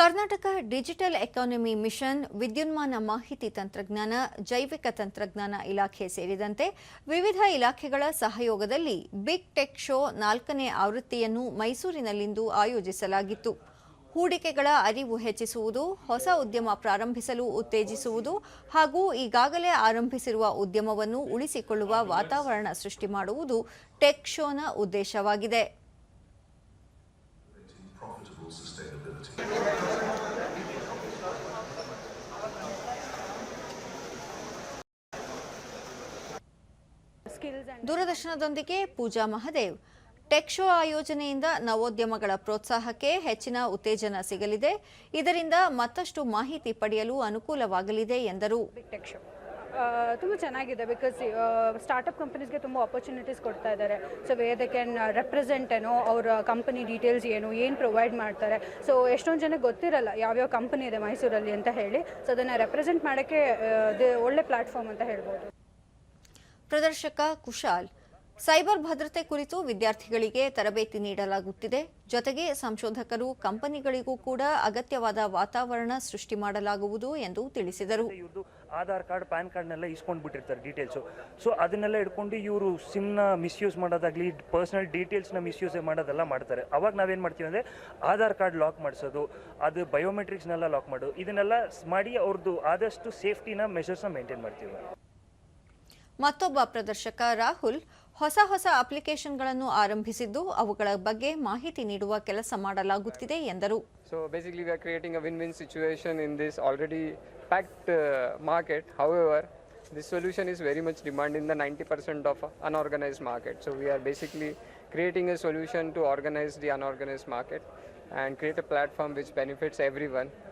Karnataka digital economy mission ವಿದ್ಯುನ್ಮಾನ ಮಾಹಿತಿ ತಂತ್ರಜ್ಞಾನ, ಜೈವಿಕ ತಂತ್ರಜ್ಞಾನ ಇಲಾಖೆ ಸೇರಿದಂತೆ ವಿವಿಧ ಇಲಾಖೆಗಳ ಸಹಯೋಗದಲ್ಲಿ ಬಿಗ್ ಟೆಕ್ ಶೋ ನಾಲ್ಕನೇ ಆವೃತ್ತಿಯನ್ನು ಮೈಸೂರಿನಲ್ಲಿಂದು ಆಯೋಜಿಸಲಾಗಿತ್ತು. ಹೂಡಿಕೆಗಳ ಅರಿವು ಹೆಚ್ಚಿಸುವುದು, ಹೊಸ ಉದ್ಯಮ ಪ್ರಾರಂಭಿಸಲು ಉತ್ತೇಜಿಸುವುದು ಹಾಗೂ ಈಗಾಗಲೇ ಆರಂಭಿಸಿರುವ ಉದ್ಯಮವನ್ನು ಉಳಿಸಿಕೊಳ್ಳುವ ವಾತಾವರಣ ಸೃಷ್ಟಿ ಮಾಡುವುದು ಟೆಕ್ ಶೋನ ಉದ್ದೇಶವಾಗಿದೆ. ದೂರದರ್ಶನದೊಂದಿಗೆ ಪೂಜಾ ಮಹದೇವ್. ಟೆಕ್ ಶೋ ಆಯೋಜನೆಯಿಂದ ನವೋದ್ಯಮಗಳ ಪ್ರೋತ್ಸಾಹಕ್ಕೆ ಹೆಚ್ಚಿನ ಉತ್ತೇಜನ ಸಿಗಲಿದೆ. ಇದರಿಂದ ಮತ್ತಷ್ಟು ಮಾಹಿತಿ ಪಡೆಯಲು ಅನುಕೂಲವಾಗಲಿದೆ ಎಂದರು. ತುಂಬ ಚೆನ್ನಾಗಿದೆ ಬಿಕಾಸ್ ಸ್ಟಾರ್ಟಪ್ ಕಂಪನೀಸ್ಗೆ ತುಂಬ ಆಪರ್ಚುನಿಟೀಸ್ ಕೊಡ್ತಾ ಇದ್ದಾರೆ. So way they can represent ಏನೋ ಅವರ ಕಂಪನಿ ಡೀಟೇಲ್ಸ್ ಏನು ಏನು ಪ್ರೊವೈಡ್ ಮಾಡ್ತಾರೆ. ಸೊ ಎಷ್ಟೊಂದು ಜನಕ್ಕೆ ಗೊತ್ತಿರಲ್ಲ ಯಾವ್ಯಾವ ಕಂಪನಿ ಇದೆ ಮೈಸೂರಲ್ಲಿ ಅಂತ ಹೇಳಿ. ಸೊ ಅದನ್ನು ರೆಪ್ರೆಸೆಂಟ್ ಮಾಡೋಕ್ಕೆ ಒಳ್ಳೆ ಪ್ಲಾಟ್ಫಾರ್ಮ್ ಅಂತ ಹೇಳ್ಬೋದು. ಪ್ರದರ್ಶಕ ಕುಶಾಲ್, ಸೈಬರ್ ಭದ್ರತೆ ಕುರಿತು ವಿದ್ಯಾರ್ಥಿಗಳಿಗೆ ತರಬೇತಿ ನೀಡಲಾಗುತ್ತಿದೆ. ಜೊತೆಗೆ ಸಂಶೋಧಕರು ಕಂಪನಿಗಳಿಗೂ ಕೂಡ ಅಗತ್ಯವಾದ ವಾತಾವರಣ ಸೃಷ್ಟಿ ಮಾಡಲಾಗುವುದು ಎಂದು ತಿಳಿಸಿದರು. ಇವ್ರದ್ದು ಆಧಾರ್ ಕಾರ್ಡ್, ಪ್ಯಾನ್ ಕಾರ್ಡ್ನೆಲ್ಲ ಇಸ್ಕೊಂಡು ಬಿಟ್ಟಿರ್ತಾರೆ ಡೀಟೇಲ್ಸು. ಸೊ, ಅದನ್ನೆಲ್ಲ ಇಟ್ಕೊಂಡು ಇವರು ಸಿಮ್ನ ಮಿಸ್ಯೂಸ್ ಮಾಡೋದಾಗಲಿ, ಪರ್ಸನಲ್ ಡೀಟೇಲ್ಸ್ನ ಮಿಸ್ಯೂಸ್ ಮಾಡೋದೆಲ್ಲ ಮಾಡ್ತಾರೆ. ಅವಾಗ ನಾವೇನು ಮಾಡ್ತೀವಿ ಅಂದರೆ, ಆಧಾರ್ ಕಾರ್ಡ್ ಲಾಕ್ ಮಾಡಿಸೋದು, ಅದು ಬಯೋಮೆಟ್ರಿಕ್ಸ್ನೆಲ್ಲ ಲಾಕ್ ಮಾಡೋದು, ಇದನ್ನೆಲ್ಲ ಮಾಡಿ ಅವ್ರದ್ದು ಆದಷ್ಟು ಸೇಫ್ಟಿನ ಮೆಷರ್ಸ್ನ ಮೇಂಟೈನ್ ಮಾಡ್ತೀವಿ. ಮತ್ತೊಬ್ಬ ಪ್ರದರ್ಶಕ ರಾಹುಲ್ ಹೊಸ ಹೊಸ ಅಪ್ಲಿಕೇಶನ್ಗಳನ್ನು ಆರಂಭಿಸಿದ್ದು ಅವುಗಳ ಬಗ್ಗೆ ಮಾಹಿತಿ ನೀಡುವ ಕೆಲಸ ಮಾಡಲಾಗುತ್ತಿದೆ ಎಂದರು. So basically we are creating a win win situation in this already packed market however this solution is very much demand in the ninety percent of unorganised market so we are basically creating a solution to organise the unorganised market and create a platform which benefits everyone